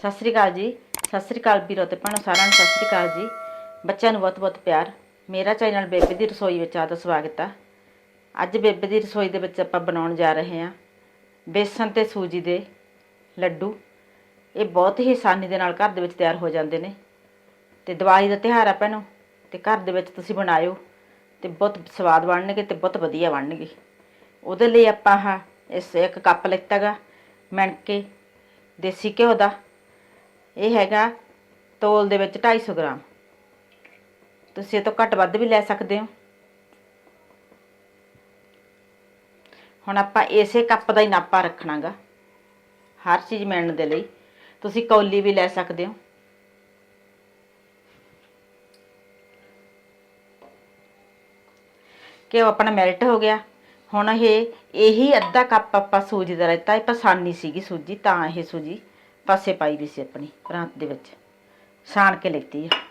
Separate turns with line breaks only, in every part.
ਸਤਿ ਸ੍ਰੀ ਅਕਾਲ ਜੀ, ਸਤਿ ਸ੍ਰੀ ਅਕਾਲ ਵੀਰੋ ਤੇ ਭੈਣੋ ਸਾਰਿਆਂ ਨੂੰ ਸਤਿ ਸ੍ਰੀ ਅਕਾਲ ਜੀ। ਬੱਚਿਆਂ ਨੂੰ ਬਹੁਤ-ਬਹੁਤ ਪਿਆਰ। ਮੇਰਾ ਚੈਨਲ ਬੇਬੇ ਦੀ ਰਸੋਈ ਵਿੱਚ ਆਪ ਦਾ ਸਵਾਗਤ ਆ। ਅੱਜ ਬੇਬੇ ਦੀ ਰਸੋਈ ਦੇ ਵਿੱਚ ਆਪਾਂ ਬਣਾਉਣ ਜਾ ਰਹੇ ਹਾਂ ਬੇਸਣ ਤੇ ਸੂਜੀ ਦੇ ਲੱਡੂ। ਇਹ ਬਹੁਤ ਹੀ ਆਸਾਨੀ ਦੇ ਨਾਲ ਘਰ ਦੇ ਵਿੱਚ ਤਿਆਰ ਹੋ ਜਾਂਦੇ ਨੇ। ਤੇ ਦੀਵਾਲੀ ਦਾ ਤਿਉਹਾਰ ਆ ਭੈਣੋ, ਤੇ ਘਰ ਦੇ ਵਿੱਚ ਤੁਸੀਂ ਬਣਾਇਓ, ਤੇ ਬਹੁਤ ਸਵਾਦ ਬਣਨਗੇ ਤੇ ਬਹੁਤ ਵਧੀਆ ਬਣਨਗੇ। ਉਹਦੇ ਲਈ ਆਪਾਂ ਆਹ ਇਸ ਇੱਕ ਕੱਪ ਲਿੱਤਾਗਾ ਮਣਕੇ, ਦੇਸੀ ਘਿਓ ਦਾ। ਇਹ ਹੈਗਾ ਤੋਲ ਦੇ ਵਿੱਚ 250 ਗ੍ਰਾਮ। ਤੁਸੀਂ ਇਹ ਤੋਂ ਘੱਟ ਵੱਧ ਵੀ ਲੈ ਸਕਦੇ ਹੋ। ਹੁਣ ਆਪਾਂ ਇਸੇ ਕੱਪ ਦਾ ਹੀ ਨਾਪਾ ਰੱਖਣਾਗਾ, ਹਰ ਚੀਜ਼ ਮਿਲਣ ਦੇ ਲਈ। ਤੁਸੀਂ ਕੌਲੀ ਵੀ ਲੈ ਸਕਦੇ ਹੋ। ਘਿਓ ਆਪਣਾ ਮੈਲਟ ਹੋ ਗਿਆ। ਹੁਣ ਇਹ, ਇਹੀ ਅੱਧਾ ਕੱਪ ਆਪਾਂ ਸੂਜੀ ਦਾ ਲੈਤਾ, ਇਹ ਪਸਾਨੀ ਸੀਗੀ ਸੂਜੀ, ਤਾਂ ਇਹ ਸੂਜੀ। ਪਾਸੇ ਪਾਈ ਵੀ ਸੀ ਆਪਣੀ, ਪ੍ਰਾਂਤ ਦੇ ਵਿੱਚ। ਛਾਣ ਕੇ ਲੈਤੀ ਹੈ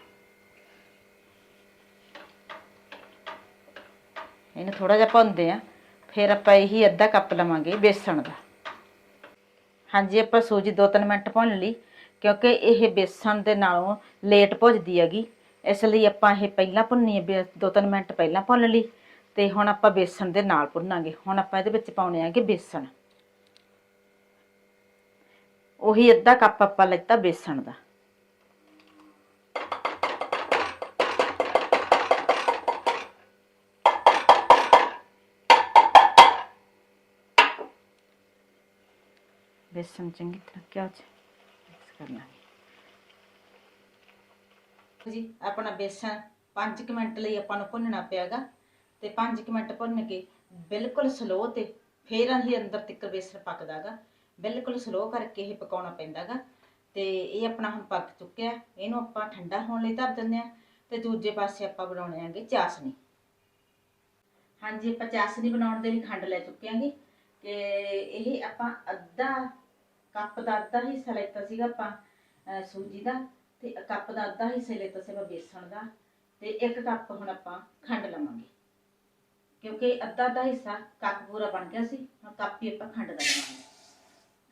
ਇਹਨੂੰ ਥੋੜਾ ਜਿਹਾ ਭੁੰਨਦੇ ਆ, ਫਿਰ ਆਪਾਂ ਇਹੀ ਅੱਧਾ ਕੱਪ ਲਵਾਂਗੇ ਬੇਸਣ ਦਾ। ਹਾਂਜੀ, ਆਪਾਂ ਸੂਜੀ 2-3 ਮਿੰਟ ਭੁੰਨ ਲਈ, ਕਿਉਂਕਿ ਇਹ ਬੇਸਣ ਦੇ ਨਾਲੋਂ ਲੇਟ ਭੁੱਜਦੀ ਹੈਗੀ। ਇਸ ਲਈ ਆਪਾਂ ਇਹ ਪਹਿਲਾਂ ਭੁੰਨੀ ਹੈ 2-3 ਮਿੰਟ ਪਹਿਲਾਂ ਭੁੰਨ ਲਈ, ਤੇ ਹੁਣ ਆਪਾਂ ਬੇਸਣ ਦੇ ਨਾਲ ਭੁੰਨਾਂਗੇ। ਹੁਣ ਆਪਾਂ ਇਹਦੇ ਵਿੱਚ ਪਾਉਣੇ ਆਗੇ ਬੇਸਣ। ਉਹੀ ਅੱਧਾ ਕੱਪ ਆਪਾਂ ਲੈਤਾ ਬੇਸਣ ਦਾ। ਬੇਸਣ ਚੰਗੀ ਤਰ੍ਹਾਂ ਕਿਆ ਚ ਮਿਕਸ ਕਰਨਾ ਜੀ, ਆਪਣਾ ਬੇਸਣ 5 ਮਿੰਟ ਲਈ ਆਪਾਂ ਨੂੰ ਭੁੰਨਣਾ ਪਿਆਗਾ ਤੇ 5 ਮਿੰਟ ਭੁੰਨ ਕੇ ਬਿਲਕੁਲ ਸਲੋ ਤੇ ਫੇਰ ਹੀ ਅੰਦਰ ਤੱਕ ਬੇਸਣ ਪੱਕਦਾਗਾ। ਬਿਲਕੁਲ ਸਲੋ ਕਰਕੇ ਇਹ ਪਕਾਉਣਾ ਪੈਂਦਾਗਾ ਤੇ ਇਹ ਆਪਣਾ ਹੁਣ ਪੱਕ ਚੁੱਕਿਆ। ਇਹਨੂੰ ਆਪਾਂ ਠੰਡਾ ਹੋਣ ਲਈ ਧਰ ਦਿੰਦੇ ਆ ਤੇ ਦੂਜੇ ਪਾਸੇ ਆਪਾਂ ਬਣਾਉਣੇ ਆਂਗੇ ਚਾਸਨੀ। ਹਾਂਜੀ, ਆਪਾਂ ਚਾਸਨੀ ਬਣਾਉਣ ਦੇ ਲਈ ਖੰਡ ਲੈ ਚੁੱਕੇ ਆਂਗੇ ਕਿ ਇਹ ਆਪਾਂ ਅੱਧਾ ਕੱਪ ਦਾ ਅੱਧਾ ਹਿੱਸਾ ਲੈਤਾ ਸੀਗਾ ਆਪਾਂ ਸੂਜੀ ਦਾ ਤੇ ਕੱਪ ਦਾ ਅੱਧਾ ਹਿੱਸਾ ਲੈਤਾ ਸੀ ਆਪਾਂ ਬੇਸਣ ਦਾ ਤੇ ਇੱਕ ਕੱਪ ਹੁਣ ਆਪਾਂ ਖੰਡ ਲਵਾਂਗੇ। ਕਿਉਂਕਿ ਅੱਧਾ ਅੱਧਾ ਹਿੱਸਾ ਕੱਪ ਪੂਰਾ ਬਣ ਗਿਆ ਸੀ, ਹੁਣ ਕੱਪ ਹੀ ਆਪਾਂ ਖੰਡ ਦਾ ਲਵਾਂਗੇ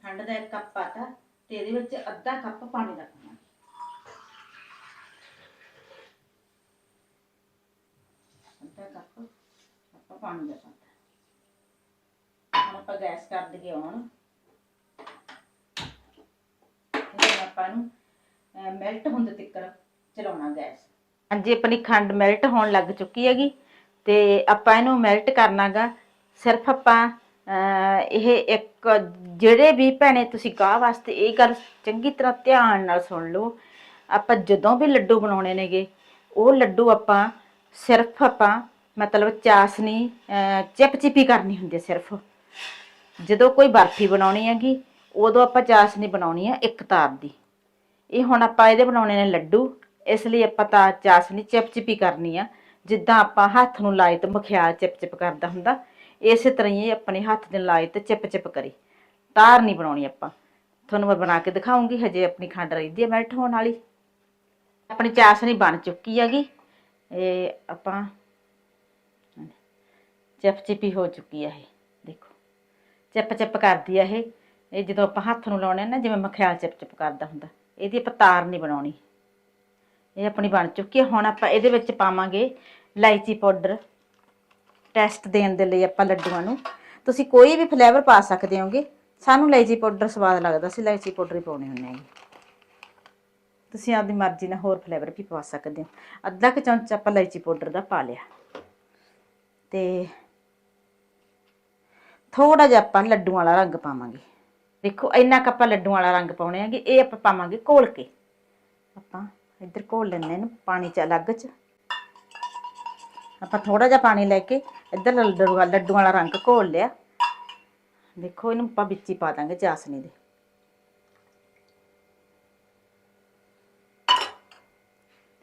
ਖੰਡ ਦਾ ਇੱਕ ਕੱਪ ਪਾਤਾ ਤੇ ਇਹਦੇ ਵਿੱਚ ਅੱਧਾ ਕੱਪ ਪਾਣੀ ਦਾ ਪਾਉਣਾ ਅੱਧਾ ਕੱਪ ਆਪਾਂ ਪਾਣੀ ਦਾ ਪਾਤਾ ਹੁਣ ਆਪਾਂ ਗੈਸ ਕਰ ਦਈਏ ਔਨ ਆਪਾਂ ਨੂੰ ਮੈਲਟ ਹੁੰਦੇ ਤੱਕ ਚਲਾਉਣਾ ਗੈਸ। ਹਾਂਜੀ, ਆਪਣੀ ਖੰਡ ਮੈਲਟ ਹੋਣ ਲੱਗ ਚੁੱਕੀ ਹੈਗੀ ਤੇ ਆਪਾਂ ਇਹਨੂੰ ਮੈਲਟ ਕਰਨਾਗਾ ਸਿਰਫ ਆਪਾਂ ਇਹ ਇੱਕ ਜਿਹੜੇ ਵੀ ਭੈਣੇ ਤੁਸੀਂ ਗਾਹ ਵਾਸਤੇ ਇਹ ਗੱਲ ਚੰਗੀ ਤਰ੍ਹਾਂ ਧਿਆਨ ਨਾਲ ਸੁਣ ਲਓ। ਆਪਾਂ ਜਦੋਂ ਵੀ ਲੱਡੂ ਬਣਾਉਣੇ ਨੇਗੇ, ਉਹ ਲੱਡੂ ਆਪਾਂ ਸਿਰਫ ਆਪਾਂ ਮਤਲਬ ਚਾਸਨੀ ਚਿਪ ਚਿਪੀ ਕਰਨੀ ਹੁੰਦੀ ਹੈ ਸਿਰਫ। ਜਦੋਂ ਕੋਈ ਬਰਫੀ ਬਣਾਉਣੀ ਹੈਗੀ, ਉਦੋਂ ਆਪਾਂ ਚਾਸਨੀ ਬਣਾਉਣੀ ਹੈ ਇੱਕ ਤਾਰ ਦੀ। ਇਹ ਹੁਣ ਆਪਾਂ ਇਹਦੇ ਬਣਾਉਣੇ ਨੇ ਲੱਡੂ, ਇਸ ਲਈ ਆਪਾਂ ਤਾਂ ਚਾਸਨੀ ਚਿਪਚਿਪੀ ਕਰਨੀ ਆ। ਜਿੱਦਾਂ ਆਪਾਂ ਹੱਥ ਨੂੰ ਲਾਏ ਤੇ ਮਖਿਆਲ ਚਿਪ-ਚਿਪ ਕਰਦਾ ਹੁੰਦਾ। ਇਸੇ ਤਰ੍ਹਾਂ ਹੀ ਇਹ ਆਪਣੇ ਹੱਥ ਦੇ ਲਾਏ ਤੇ ਚਿਪ-ਚਿਪ ਕਰੀ। ਤਾਰ ਨਹੀਂ ਬਣਾਉਣੀ ਆਪਾਂ। ਤੁਹਾਨੂੰ ਮੈਂ ਬਣਾ ਕੇ ਦਿਖਾਉਂਗੀ, ਹਜੇ ਆਪਣੀ ਖੰਡ ਰਹਿੰਦੀ ਹੈ ਮੈਲਟ ਹੋਣ ਵਾਲੀ। ਆਪਣੀ ਚਾਸਨੀ ਬਣ ਚੁੱਕੀ ਹੈਗੀ। ਇਹ ਆਪਾਂ ਚਿਪ-ਚਿਪੀ ਹੋ ਚੁੱਕੀ ਹੈ ਇਹ, ਦੇਖੋ। ਚਿਪ-ਚਿਪ ਕਰਦੀ ਹੈ ਇਹ। ਇਹ ਜਦੋਂ ਆਪਾਂ ਹੱਥ ਨੂੰ ਲਾਉਣੇ ਨਾ, ਜਿਵੇਂ ਮਖਿਆਲ ਚਿਪ-ਚਿਪ ਕਰਦਾ ਹੁੰਦਾ। ਇਹਦੀ ਆਪਾਂ ਤਾਰ ਨਹੀਂ ਬਣਾਉਣੀ। ਇਹ ਆਪਣੀ ਬਣ ਚੁੱਕੀ ਹੈ। ਹੁਣ ਆਪਾਂ ਇਹਦੇ ਵਿੱਚ ਪਾਵਾਂਗੇ ਇਲਾਇਚੀ ਪਾਊਡਰ। ਟੈਸਟ ਦੇਣ ਦੇ ਲਈ ਆਪਾਂ ਲੱਡੂਆਂ ਨੂੰ। ਤੁਸੀਂ ਕੋਈ ਵੀ ਫਲੇਵਰ ਪਾ ਸਕਦੇ ਹੋਗੇ। ਸਾਨੂੰ ਇਲਾਇਚੀ ਪਾਊਡਰ ਸਵਾਦ ਲੱਗਦਾ ਸੀ, ਇਲਾਇਚੀ ਪਾਊਡਰ ਹੀ ਪਾਉਣੇ ਹੁੰਦੇ ਆ ਤੁਸੀਂ ਆਪਦੀ ਮਰਜ਼ੀ ਨਾਲ ਹੋਰ ਫਲੇਵਰ ਵੀ ਪਾ ਸਕਦੇ ਹੋ। ਅੱਧਾ ਕੁ ਚਮਚ ਆਪਾਂ ਇਲਾਇਚੀ ਪਾਊਡਰ ਦਾ ਪਾ ਲਿਆ। ਤੇ ਥੋੜਾ ਜਿਹਾ ਆਪਾਂ ਲੱਡੂਆਂ ਵਾਲਾ ਰੰਗ ਪਾਵਾਂਗੇ। ਦੇਖੋ, ਇੰਨਾ ਕੁ ਆਪਾਂ ਲੱਡੂਆਂ ਵਾਲਾ ਰੰਗ ਪਾਉਣੇ ਆਗੇ ਇਹ ਆਪਾਂ ਪਾਵਾਂਗੇ ਘੋਲ ਕੇ। ਆਪਾਂ ਇੱਧਰ ਘੋਲ ਲੈਂਦੇ ਇਹਨੂੰ, ਪਾਣੀ ਚ ਅਲੱਗ ਚ। ਆਪਾਂ ਥੋੜਾ ਜਿਹਾ ਪਾਣੀ ਲੈ ਕੇ ਇੱਧਰ ਲੱਡੂ ਲੱਡੂਆਂ ਵਾਲਾ ਰੰਗ ਘੋਲ ਲਿਆ। ਦੇਖੋ ਇਹਨੂੰ ਆਪਾਂ ਵਿੱਚ ਹੀ ਪਾ ਦਾਂਗੇ ਚਾਸਨੀ ਦੇ।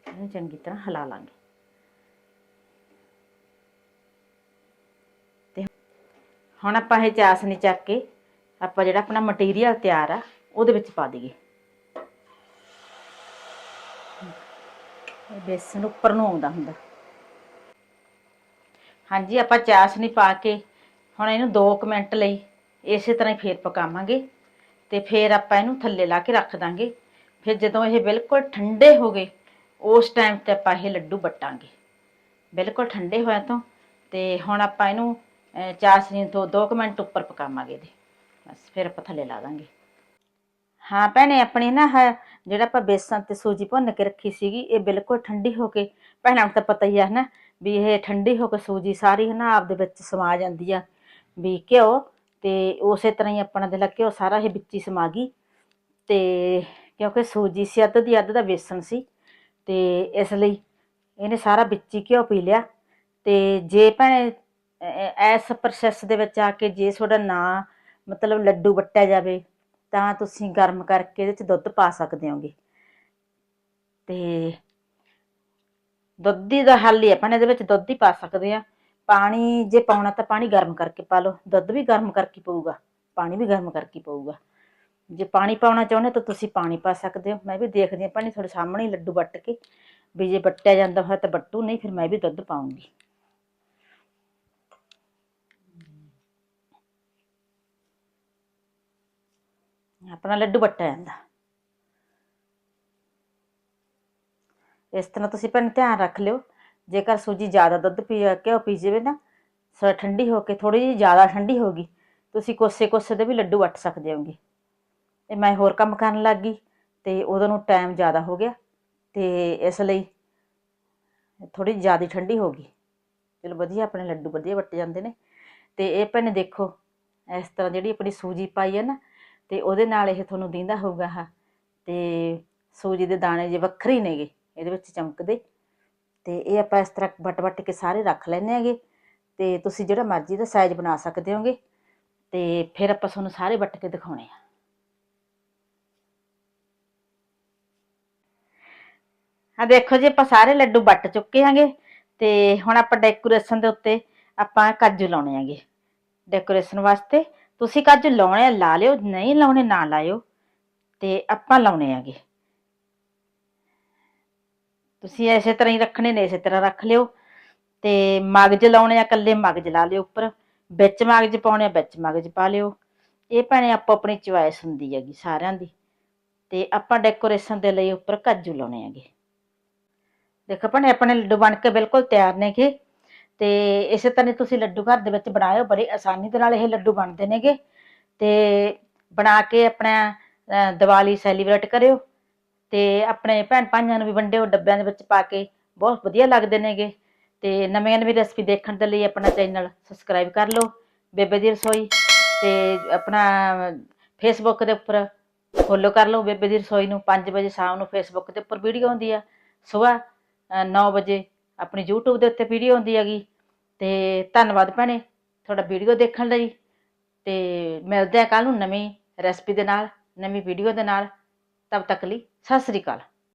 ਇਹਨੂੰ ਚੰਗੀ ਤਰ੍ਹਾਂ ਹਿਲਾ ਲਾਂਗੇ। ਤੇ ਹੁਣ ਆਪਾਂ ਇਹ ਚਾਸਨੀ ਚੱਕ ਕੇ ਆਪਾਂ ਜਿਹੜਾ ਆਪਣਾ ਮਟੀਰੀਅਲ ਤਿਆਰ ਆ, ਉਹਦੇ ਵਿੱਚ ਪਾ ਦਈਏ। ਬੇਸਨ ਉੱਪਰ ਨੂੰ ਆਉਂਦਾ ਹੁੰਦਾ। ਹਾਂਜੀ ਆਪਾਂ ਚਾਸਨੀ ਪਾ ਕੇ। ਹੁਣ ਇਹਨੂੰ 2 ਮਿੰਟ ਲਈ ਇਸੇ ਤਰ੍ਹਾਂ ਹੀ ਫੇਰ ਪਕਾਵਾਂਗੇ ਤੇ ਫੇਰ ਆਪਾਂ ਇਹਨੂੰ ਥੱਲੇ ਲਾ ਕੇ ਰੱਖ ਦਾਂਗੇ। ਫਿਰ ਜਦੋਂ ਇਹ ਬਿਲਕੁਲ ਠੰਡੇ ਹੋ ਗਏ ਉਸ ਟਾਈਮ ਤੇ ਆਪਾਂ ਇਹ ਲੱਡੂ ਵੱਟਾਂਗੇ। ਬਿਲਕੁਲ ਠੰਡੇ ਹੋਏ ਤੋਂ ਤੇ ਹੁਣ ਆਪਾਂ ਇਹਨੂੰ ਅਹ, ਚਾਸ਼ਨੀ ਤੋਂ 2 ਮਿੰਟ ਉੱਪਰ ਪਕਾਵਾਂਗੇ ਇਹਦੇ। ਬਸ ਫਿਰ ਆਪਾਂ ਥੱਲੇ ਲਾ ਦਾਂਗੇ। ਹਾਂ ਭੈਣੇ ਆਪਣੀ ਨਾ ਆਹ ਜਿਹੜਾ ਆਪਾਂ ਬੇਸਣ ਤੇ ਸੂਜੀ ਭੁੰਨ ਕੇ ਰੱਖੀ ਸੀਗੀ ਇਹ ਬਿਲਕੁਲ ਠੰਡੀ ਹੋ ਕੇ ਭੈਣਾਂ ਨੂੰ ਤਾਂ ਪਤਾ ਹੀ ਆ ਨਾ ਵੀ ਇਹ ਠੰਡੀ ਹੋ ਕੇ ਸੂਜੀ ਸਾਰੀ ਨਾ ਆਪਦੇ ਵਿੱਚ ਸਮਾ ਜਾਂਦੀ ਆ ਵੀ ਘਿਓ ਤੇ ਉਸੇ ਤਰ੍ਹਾਂ ਹੀ ਆਪਣਾ ਦੇ ਘਿਓ ਸਾਰਾ ਇਹ ਵਿੱਚ ਹੀ ਸਮਾ ਗਈ ਤੇ ਕਿਉਂਕਿ ਸੂਜੀ ਸੀ ਅੱਧ ਦੀ ਅੱਧ ਦਾ ਬੇਸਣ ਸੀ ਤੇ ਇਸ ਲਈ ਇਹਨੇ ਸਾਰਾ ਵਿੱਚ ਹੀ ਘਿਓ ਪੀ ਲਿਆ ਤੇ ਜੇ ਭੈਣੇ ਇਸ ਪ੍ਰੋਸੈਸ ਦੇ ਵਿੱਚ ਆ ਕੇ ਜੇ ਤੁਹਾਡਾ ਨਾ ਮਤਲਬ ਲੱਡੂ ਵੱਟਿਆ ਜਾਵੇ ਤਾਂ ਤੁਸੀਂ ਗਰਮ ਕਰਕੇ ਇਹਦੇ ਚ ਦੁੱਧ ਪਾ ਸਕਦੇ ਹੋਗੇ ਤੇ ਦੁੱਧ ਹੀ ਦਾ ਹੱਲ ਹੀ ਹੈ ਆਪਾਂ ਇਹਦੇ ਵਿੱਚ ਦੁੱਧ ਹੀ ਪਾ ਸਕਦੇ ਆ ਪਾਣੀ ਜੇ ਪਾਉਣਾ ਤਾਂ ਪਾਣੀ ਗਰਮ ਕਰਕੇ ਪਾ ਲਓ। ਦੁੱਧ ਵੀ ਗਰਮ ਕਰਕੇ ਪਊਗਾ, ਪਾਣੀ ਵੀ ਗਰਮ ਕਰਕੇ ਪਊਗਾ। ਜੇ ਪਾਣੀ ਪਾਉਣਾ ਚਾਹੁੰਦੇ ਤਾਂ ਤੁਸੀਂ ਪਾਣੀ ਪਾ ਸਕਦੇ ਹੋ। ਮੈਂ ਵੀ ਦੇਖਦੀ ਹਾਂ ਪਾਣੀ ਤੁਹਾਡੇ ਸਾਹਮਣੇ ਹੀ ਲੱਡੂ ਵੱਟ ਕੇ, ਵੀ ਜੇ ਵੱਟਿਆ ਜਾਂਦਾ ਹੋਇਆ ਤਾਂ ਵੱਟੂ, ਨਹੀਂ ਫਿਰ ਮੈਂ ਵੀ ਦੁੱਧ ਪਾਉਂਗੀ। ਆਪਣਾ ਲੱਡੂ ਵੱਟਿਆ ਜਾਂਦਾ। ਇਸ ਤਰ੍ਹਾਂ ਤੁਸੀਂ ਭੈਣ ਧਿਆਨ ਰੱਖ ਲਿਓ। ਜੇਕਰ ਸੂਜੀ ਜ਼ਿਆਦਾ ਦੁੱਧ ਪੀ ਘਿਓ ਪੀ ਜਾਵੇ ਨਾ ਸੋ ਠੰਡੀ ਹੋ ਕੇ ਥੋੜੀ ਜਿਹੀ ਜ਼ਿਆਦਾ ਠੰਡੀ ਹੋ ਗਈ, ਤੁਸੀਂ ਕੋਸੇ ਕੋਸੇ ਦੇ ਵੀ ਲੱਡੂ ਵੱਟ ਸਕਦੇ ਹੋਗੇ। ਤੇ ਮੈਂ ਹੋਰ ਕੰਮ ਕਰਨ ਲੱਗ ਗਈ ਤੇ ਉਦੋਂ ਨੂੰ ਟਾਈਮ ਜ਼ਿਆਦਾ ਹੋ ਗਿਆ ਤੇ ਇਸ ਲਈ ਥੋੜੀ ਜ਼ਿਆਦਾ ਠੰਡੀ ਹੋ ਗਈ। ਚਲੋ ਵਧੀਆ, ਆਪਣੇ ਲੱਡੂ ਵਧੀਆ ਵੱਟੇ ਜਾਂਦੇ ਨੇ। ਤੇ ਇਹ ਭੈਣੇ ਦੇਖੋ, ਇਸ ਤਰ੍ਹਾਂ ਜਿਹੜੀ ਆਪਣੀ ਸੂਜੀ ਪਾਈ ਹੈ ਨਾ, ਤੇ ਉਹਦੇ ਨਾਲ ਇਹ ਤੁਹਾਨੂੰ ਦਿੰਦਾ ਹੋਊਗਾ ਆਹ, ਤੇ ਸੂਜੀ ਦੇ ਦਾਣੇ ਜੇ ਵੱਖਰੇ ਨੇਗੇ। ਇਹਦੇ ਵਿੱਚ ਚਮਕਦੇ। ਤੇ ਇਹ ਆਪਾਂ ਇਸ ਤਰ੍ਹਾਂ ਵੱਟ ਵੱਟ ਕੇ ਸਾਰੇ ਰੱਖ ਲੈਣੇ ਹੈਗੇ। ਤੇ ਤੁਸੀਂ ਜਿਹੜਾ ਮਰਜ਼ੀ ਦਾ ਸਾਈਜ਼ ਬਣਾ ਸਕਦੇ ਹੋਗੇ। ਤੇ ਫਿਰ ਆਪਾਂ ਤੁਹਾਨੂੰ ਸਾਰੇ ਵੱਟ ਕੇ ਦਿਖਾਉਣੇ ਆ। ਆ ਦੇਖੋ ਜੀ, ਆਪਾਂ ਸਾਰੇ ਲੱਡੂ ਵੱਟ ਚੁੱਕੇ ਹਾਂਗੇ। ਤੇ ਹੁਣ ਆਪਾਂ ਡੈਕੋਰੇਸ਼ਨ ਦੇ ਉੱਤੇ ਆਪਾਂ ਕਾਜੂ ਲਾਉਣੇ ਆਂਗੇ ਡੈਕੋਰੇਸ਼ਨ ਵਾਸਤੇ ਤੁਸੀਂ ਕਾਜੂ ਲਾਉਣੇ ਆ, ਲਾ ਲਿਓ। ਨਹੀਂ ਲਾਉਣੇ, ਨਾ ਲਾਇਓ। ਤੇ ਆਪਾਂ ਲਾਉਣੇ ਆਂਗੇ ਤੁਸੀਂ ਐਸੇ ਤਰ੍ਹਾਂ ਹੀ ਰੱਖਣੇ ਨੇ ਇਸੇ ਤਰ੍ਹਾਂ ਰੱਖ ਲਿਓ। ਤੇ ਮਗਜ ਲਾਉਣੇ ਆ ਕੱਲੇ ਮਗਜ ਲਾ ਲਿਓ ਉੱਪਰ। ਵਿੱਚ ਮਗਜ ਪਾਉਣੇ ਆ ਵਿੱਚ ਮਗਜ ਪਾ ਲਿਓ। ਇਹ ਭੈਣੇ ਆਪੋ ਆਪਣੀ ਚੁਆਇਸ ਹੁੰਦੀ ਹੈਗੀ ਸਾਰਿਆਂ ਦੀ। ਤੇ ਆਪਾਂ ਡੈਕੋਰੇਸ਼ਨ ਦੇ ਲਈ ਉੱਪਰ ਕਾਜੂ ਲਾਉਣੇ ਹੈਗੇ। ਦੇਖੋ ਭੈਣੇ ਆਪਣੇ ਲੱਡੂ ਬਣ ਕੇ ਬਿਲਕੁਲ ਤਿਆਰ ਨੇਗੇ। ਤੇ ਇਸੇ ਤਰ੍ਹਾਂ ਹੀ ਤੁਸੀਂ ਲੱਡੂ ਘਰ ਦੇ ਵਿੱਚ ਬਣਾਇਓ ਬੜੀ ਆਸਾਨੀ ਦੇ ਨਾਲ ਇਹ ਲੱਡੂ ਬਣਦੇ ਨੇਗੇ। ਤੇ ਬਣਾ ਕੇ ਆਪਣਾ ਅਹ, ਦੀਵਾਲੀ ਸੈਲੀਬ੍ਰੇਟ ਕਰਿਓ। ਤੇ ਆਪਣੇ ਭੈਣ ਭਾਈਆਂ ਨੂੰ ਵੀ ਵੰਡਿਓ ਡੱਬਿਆਂ ਦੇ ਵਿੱਚ ਪਾ ਕੇ, ਬਹੁਤ ਵਧੀਆ ਲੱਗਦੇ ਨੇਗੇ। ਤੇ ਨਵੀਆਂ ਨਵੀਂ ਰੈਸਪੀ ਦੇਖਣ ਦੇ ਲਈ ਆਪਣਾ ਚੈਨਲ ਸਬਸਕ੍ਰਾਈਬ ਕਰ ਲਓ, ਬੇਬੇ ਦੀ ਰਸੋਈ। ਤੇ ਆਪਣਾ ਫੇਸਬੁੱਕ ਦੇ ਉੱਪਰ ਫੋਲੋ ਕਰ ਲਓ ਬੇਬੇ ਦੀ ਰਸੋਈ ਨੂੰ। 5 ਵਜੇ ਸ਼ਾਮ ਨੂੰ ਫੇਸਬੁੱਕ ਦੇ ਉੱਪਰ ਵੀਡੀਓ ਆਉਂਦੀ ਆ। ਸਵੇਰ 9 ਵਜੇ ਆਪਣੀ YouTube ਦੇ ਉੱਤੇ ਵੀਡੀਓ ਆਉਂਦੀ ਹੈਗੀ। ਤੇ ਧੰਨਵਾਦ ਭੈਣੇ, ਤੁਹਾਡਾ ਵੀਡੀਓ ਦੇਖਣ ਲਈ। ਤੇ ਮਿਲਦੇ ਆ ਕੱਲ ਨੂੰ ਨਵੀਂ ਰੈਸਪੀ ਦੇ ਨਾਲ, ਨਵੀਂ ਵੀਡੀਓ ਦੇ ਨਾਲ। ਤਬ ਤੱਕ ਲਈ ਸਤਿ ਸ੍ਰੀ ਅਕਾਲ।